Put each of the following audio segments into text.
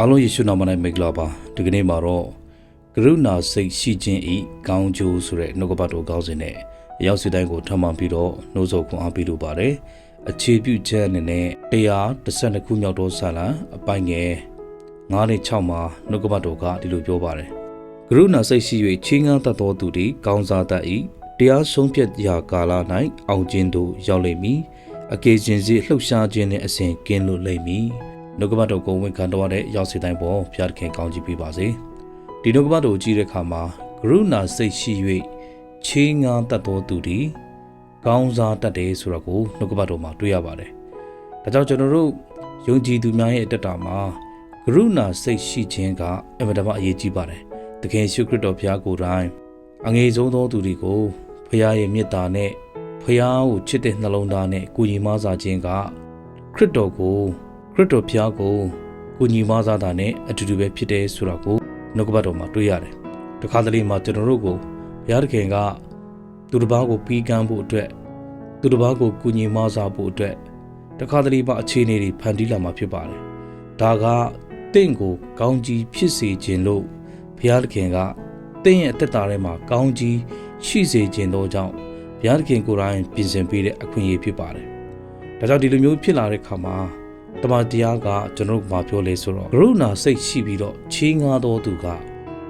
အားလုံးယေရှုနာမ၌မင်္ဂလာပါဒီကနေ့မှာတော့ကရုဏာစိတ်ရှိခြင်းဤကောင်းကျိုးဆိုတဲ့နှုတ်ကပတ်တော်ကောင်းစဉ်နဲ့အရောက်စီတိုင်းကိုထပ်မံပြီးတော့နှုတ်ဆော်ခွန်အားပေးလိုပါတယ်အခြေပြုချက်အနေနဲ့112ခုမြောက်သောဆာလံအပိုင်းငယ်9နဲ့6မှာနှုတ်ကပတ်တော်ကဒီလိုပြောပါတယ်ကရုဏာစိတ်ရှိ၍ချင်းငန်းတတ်သောသူသည်ကောင်းစားတတ်၏တရားဆုံးဖြတ်ရာကာလ၌အောင်ခြင်းသို့ရောက်လိမ့်မည်အကေခြင်းစီလှုပ်ရှားခြင်းနှင့်အစဉ်ကင်းလွတ်လိမ့်မည် နှုတ်ကပတ်တော်ကိုဝန်ခံတော်တဲ့ရောက်စီတိုင်းပေါ်ဘုရားသခင်ကောင်းချီးပေးပါစေဒီနှုတ်ကပတ်တော်ကိုကြည့်တဲ့အခါမှာကရုဏာစိတ်ရှိ၍ချင်းငန်းတတ်သောသူသည်ကောင်းစားတတ်တယ်ဆိုတော့ကိုနှုတ်ကပတ်တော်မှာတွေ့ရပါတယ်ဒါကြောင့်ကျွန်တော်တို့ယုံကြည်သူများရဲ့အတ္တတာမှာကရုဏာစိတ်ရှိခြင်းကအင်မတန်မှအရေးကြီးပါတယ်တကယ်ရှုခရစ်တော်ဘုရားကိုယ်တိုင်အငယ်ဆုံးသောသူတွေကိုဘုရားရဲ့မေတ္တာနဲ့ဖះကိုချစ်တဲ့နှလုံးသားနဲ့ကိုညီမစားခြင်းကခရစ်တော်ကို ခရစ်တော်ဖះကိုကိုညီမစားတာနဲ့အတူတူပဲဖြစ်တယ်ဆိုတာကိုနှုတ်ကပတ်တော်မှာတွေ့ရတယ်။တခါတလေမှာကျွန်တော်တို့ကိုဘုရားသခင်ကသူတစ်ပါးကိုပြီးကမ်းဖို့အတွက်သူတစ်ပါးကိုကိုညီမစားဖို့အတွက်တခါတလေမှာအခြေအနေတွေဖန်တီးလာမှာဖြစ်ပါတယ်။ဒါကတင့်ကိုကောင်းကြီးဖြစ်စေခြင်းလို့ဘုရားသခင်ကတင့်ရဲ့အသက်တာထဲမှာကောင်းကြီးရှိစေခြင်းတို့ကြောင့်ဘုရားသခင်ကိုယ်တိုင်ပြင်ဆင်ပေးတဲ့အခွင့်အရေးဖြစ်ပါတယ်။ဒါကြောင့်ဒီလိုမျိုးဖြစ်လာတဲ့ခါမှာတ မန်တရားကကျွန်တော်တို့မှာပြောလဲဆိုတော့ကရုဏာစိတ်ရှိပြီးတော့ချေးငားတော်သူက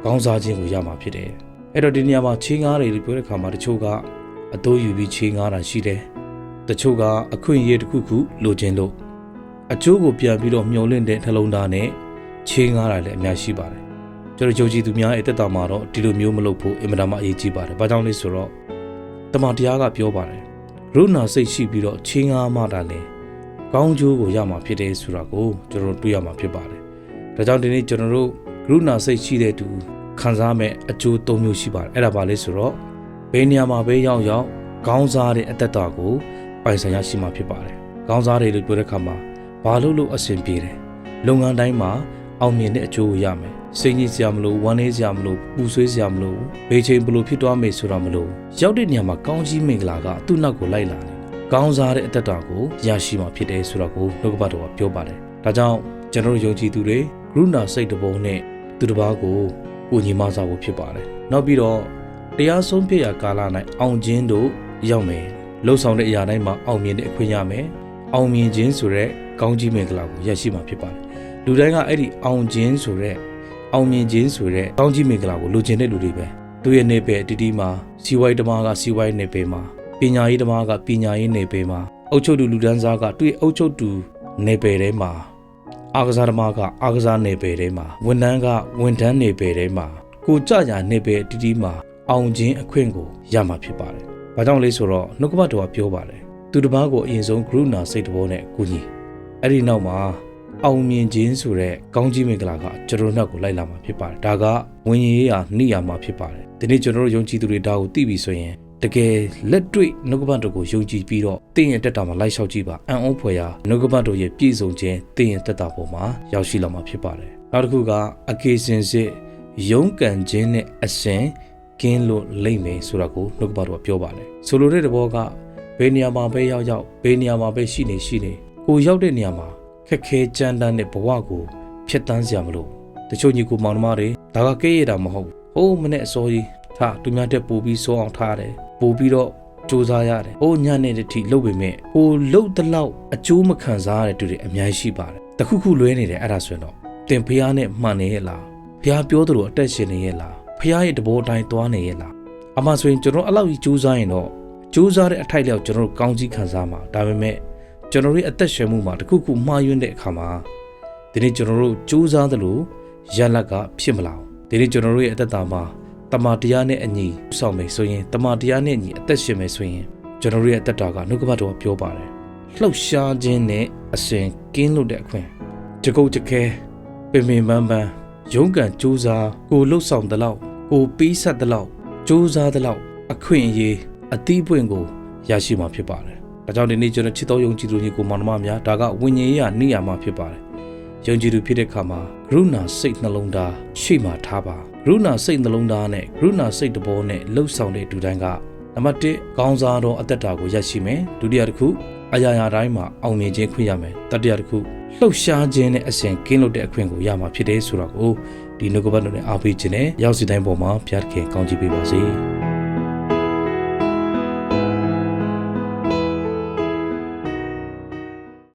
ကောင်းစားခြင်းကိုရမှာဖြစ်တယ်။အဲ့တော့ဒီနေရာမှာချေးငားတယ်လို့ပြောတဲ့ခါမှာတချို့ကအတိုးယူပြီးချေးငားတာရှိတယ်။တချို့ကအခွင့်အရေးတစ်ခုခုလိုချင်လို့အကျိုးကိုပြန်ပြီးတော့မျှော်လင့်တဲ့နှလုံးသားနဲ့ချေးငားတာလည်းအများရှိပါတယ်။ကျွန်တော်ယုံကြည်သူများရဲ့အသက်တာမှာတော့ဒီလိုမျိုးမလုပ်ဖို့အင်မတန်မှအရေးကြီးပါတယ်။ဘာကြောင့်လဲဆိုတော့တမန်တရားကပြောပါတယ်ရုဏာစိတ်ရှိပြီးတော့ချင်းငားမှတာလဲ ကောင်းကျိုးကိုရမှာဖြစ်တယ်ဆိုတာကိုကျွန်တော်တို့တွေ့ရမှာဖြစ်ပါတယ်ဒါကြောင့်ဒီနေ့ကျွန်တော်တို့ရုဏာစိတ်ရှိတဲ့သူခံစားမဲ့အကျိုး၃မျိုးရှိပါတယ်အဲ့ဒါပါလဲဆိုတော့ဘယ်နေရာမှာပဲရောက်ရောက်ကောင်းစားတဲ့အတ္တတာကိုပိုင်ဆိုင်ရရှိမှာဖြစ်ပါတယ်ကောင်းစားတယ်လို့ပြောတဲ့အခါမှာဘာလို့လို့အဆင်ပြေတယ်လုပ်ငန်းတိုင်းမှာအောင်မြင်တဲ့အကျိုးကိုရမယ်စိတ်ညစ်စရာမလိုဝမ်းနည်းစရာမလိုပူဆွေးစရာမလိုဘေးချိန်ဘလို့ဖြစ်သွားမယ်ဆိုတာမလိုရောက်တဲ့နေရာမှာကောင်းကြီးမင်္ဂလာကသူ့နောက်ကိုလိုက်လာတယ် ကောင်းစားတဲ့အတ္တတာကိုရရှိမှာဖြစ်တယ်ဆိုတော့ကိုနှုတ်ကပတ်တော်ကပြောပါတယ်ဒါကြောင့်ကျွန်တော်တို့ယုံကြည်သူတွေကရုဏာစိတ်တပုံနဲ့သူတစ်ပါးကိုကိုညီမစားဖို့ဖြစ်ပါတယ်နောက်ပြီးတော့တရားဆုံးဖြစ်ရာကာလ၌အောင်ခြင်းတို့ရောက်မယ်လှုပ်ဆောင်တဲ့အရာတိုင်းမှာအောင်မြင်တဲ့အခွင့်ရမယ်အောင်မြင်ခြင်းဆိုတဲ့ကောင်းကြီးမင်္ဂလာကိုရရှိမှာဖြစ်ပါတယ်လူတိုင်းကအဲ့ဒီအောင်ခြင်းဆိုတဲ့အောင်မြင်ခြင်းဆိုတဲ့ကောင်းကြီးမင်္ဂလာကိုလိုချင်တဲ့လူတွေပဲသူရဲ့နေပယ်အတီးတီးမှာစီဝိုင်းတမားကစီဝိုင်းနေပယ်မှာ ပညာရေးတမားကပညာရေးနေပယ်မှာအုပ်ချုပ်သူလူဒန်းစားကသူ့ရဲ့အုပ်ချုပ်သူနေပယ်ထဲမှာအာကစားတမားကအာကစားနေပယ်ထဲမှာဝန်ထမ်းကဝန်ထမ်းနေပယ်ထဲမှာကိုကြညာနေပယ်အတီးတီးမှာအောင်ခြင်းအခွင့်ကိုရမှာဖြစ်ပါတယ်။ဘာကြောင့်လဲဆိုတော့နှုတ်ကပတ်တော်ကပြောပါတယ်။သူတစ်ပါးကိုအရင်ဆုံးကရုဏာစိတ်တော်နဲ့ကူညီအဲ့ဒီနောက်မှာအောင်မြင်ခြင်းဆိုတဲ့ကောင်းကြီးမင်္ဂလာကကျွန်တော်တို့ကိုလိုက်လာမှာဖြစ်ပါတယ်ဒါကဝิญဉ်ရေးရာနှိယာမှာဖြစ်ပါတယ်ဒီနေ့ကျွန်တော်တို့ယုံကြည်သူတွေဒါကိုသိပြီဆိုရင် တကယ်လက်တွေ့နှုတ်ကပတ်တော်ကိုယုံကြည်ပြီးတော့တင်းရဲ့တက်တာမှာလိုက်လျှောက်ကြည့်ပါအံ့ဩဖွယ်ရာနှုတ်ကပတ်တော်ရဲ့ပြည့်စုံခြင်းတင်းရဲ့တက်တာပေါ်မှာရောက်ရှိလာမှာဖြစ်ပါတယ်နောက်တစ်ခုကအကေစင်စစ်ယုံကန်ခြင်းနဲ့အစဉ်ကင်းလို့လိမ့်မယ်ဆိုတာကိုနှုတ်ကပတ်တော်ကပြောပါတယ်ဆိုလိုတဲ့သဘောကဘယ်နေရာမှာပဲရောက်ရောက်ဘယ်နေရာမှာပဲရှိနေရှိနေကိုရောက်တဲ့နေရာမှာခက်ခဲကြမ်းတမ်းတဲ့ဘဝကိုဖျက်တမ်းစရာမလိုတချို့ညီကိုမောင်နှမတွေဒါကကဲရတာမဟုတ်ဟိုးမနဲ့အစိုးကြီးထားသူများတက်ပို့ပြီးစိုးအောင်ထားတယ် ပို့ပြီးတော့စူးစမ်းရတယ်ဟိုးညနေတည်းလှုပ်ပေမဲ့ဟိုလှုပ်တဲ့လောက်အကျိုးမခံစားရတဲ့သူတွေအများကြီးရှိပါတယ်တခုခုလွဲနေတယ်အဲ့ဒါဆိုရင်တော့တင်ဖះနဲ့မှန်နေရဲ့လားဖះပြောသလိုအတက်ရှင်နေရဲ့လားဖះရဲ့တဘောတိုင်းသွားနေရဲ့လားအမှဆိုရင်ကျွန်တော်အဲ့လောက်ကြီးစူးစမ်းရင်တော့စူးစမ်းတဲ့အထိုက်လျောက်ကျွန်တော်တို့ကောင်းကြီးခံစားမှာဒါပေမဲ့ကျွန်တော်တို့အသက်ရှင်မှုမှာတခုခုမှားယွင်းတဲ့အခါမှာဒီနေ့ကျွန်တော်တို့စူးစမ်းသလိုရလက်ကဖြစ်မလာဘူးဒီနေ့ကျွန်တော်တို့ရဲ့အသက်တာမှာတ မာတရားနဲ့အညီစောင့်မယ်ဆိုရင်တမာတရားနဲ့အညီအသက်ရှင်မယ်ဆိုရင်ကျွန်တော်တို့ရဲ့အသက်တာကနှုတ်ကပတ်တော်ပြောပါတယ်လှုပ်ရှားခြင်းနဲ့အစဉ်ကင်းလို့တဲ့အခွင့်တကုတ်တခဲပင်ပင်ပန်းပန်းရုန်းကန်စူးစမ်းကိုလှုပ်ဆောင်သလောက်ကိုပြီးဆက်သလောက်စူးစမ်းသလောက်အခွင့်အရေးအသီးပွင့်ကိုရရှိမှာဖြစ်ပါတယ်ဒါကြောင့်ဒီနေ့ကျွန်တော်ချစ်တော်ယုံကြည်သူညီကိုမောင်နှမများဒါကဝိညာဉ်ရေးရနေရမှာဖြစ်ပါတယ်။ ယုံကြည်သူဖြစ်တဲ့ခါမှာကရုဏာစိတ်နှလုံးသားရှိမှထားပါ။ကရုဏာစိတ်နှလုံးသားနဲ့ကရုဏာစိတ်တဘောနဲ့လှုပ်ဆောင်တဲ့ဒူတိုင်းကနံပါတ်1ကောင်းစားသောအသက်တာကိုရရှိမယ်။ဒုတိယတစ်ခုအအရာရာတိုင်းမှာအောင်မြင်ခြင်းခွင့်ရမယ်တတိယတစ်ခုလှုပ်ရှားခြင်းနဲ့အစဉ်ကင်းလွတ်တဲ့အခွင့်ကိုရမှာဖြစ်တယ်ဆိုတာကိုဒီနှုတ်ကပတ်တော်နဲ့အားပေးခြင်းနဲ့ရောက်စီတိုင်းပေါ်မှာဘုရားသခင်ကောင်းချီးပေးပါစေ။